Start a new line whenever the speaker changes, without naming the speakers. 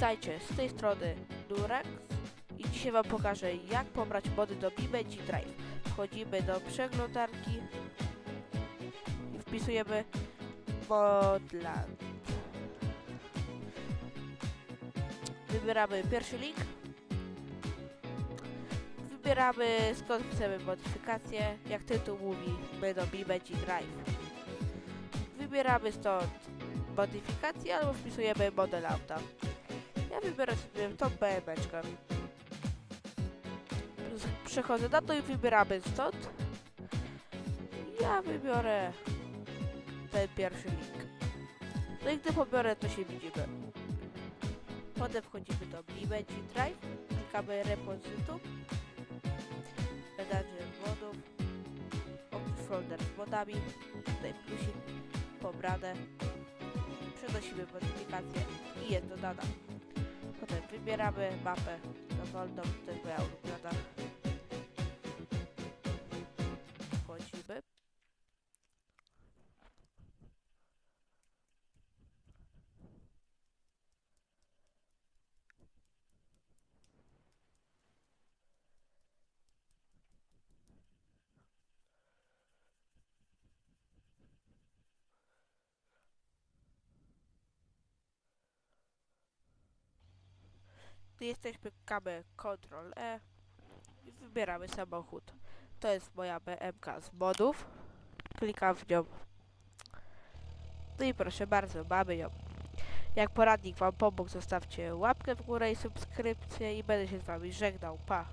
Witajcie, z tej strony Durex i dzisiaj wam pokażę jak pobrać mody do BeamNG Drive. Wchodzimy do przeglądarki i wpisujemy Modland. Wybieramy pierwszy link. Wybieramy skąd chcemy modyfikację, jak tytuł mówi, my do BeamNG Drive. Wybieramy stąd modyfikację albo wpisujemy model auta. Ja wybiorę sobie tą BMeczkę. Przechodzę na to i wybieramy stąd. Ja wybiorę ten pierwszy link. No i gdy pobiorę, to się widzimy. Potem wchodzimy do BeamNG Drive, klikamy repozytum, menadżer modów, oprócz folder z modami, tutaj plusik, pobrane, przenosimy modyfikację i jest dodana. Potem wybieramy mapę dowolną, to jest moja jesteśmy, klikamy Ctrl E i wybieramy samochód. To jest moja BMK z modów. Klikam w nią. No i proszę bardzo, mamy ją. Jak poradnik Wam pomógł, zostawcie łapkę w górę i subskrypcję i będę się z Wami żegnał. Pa!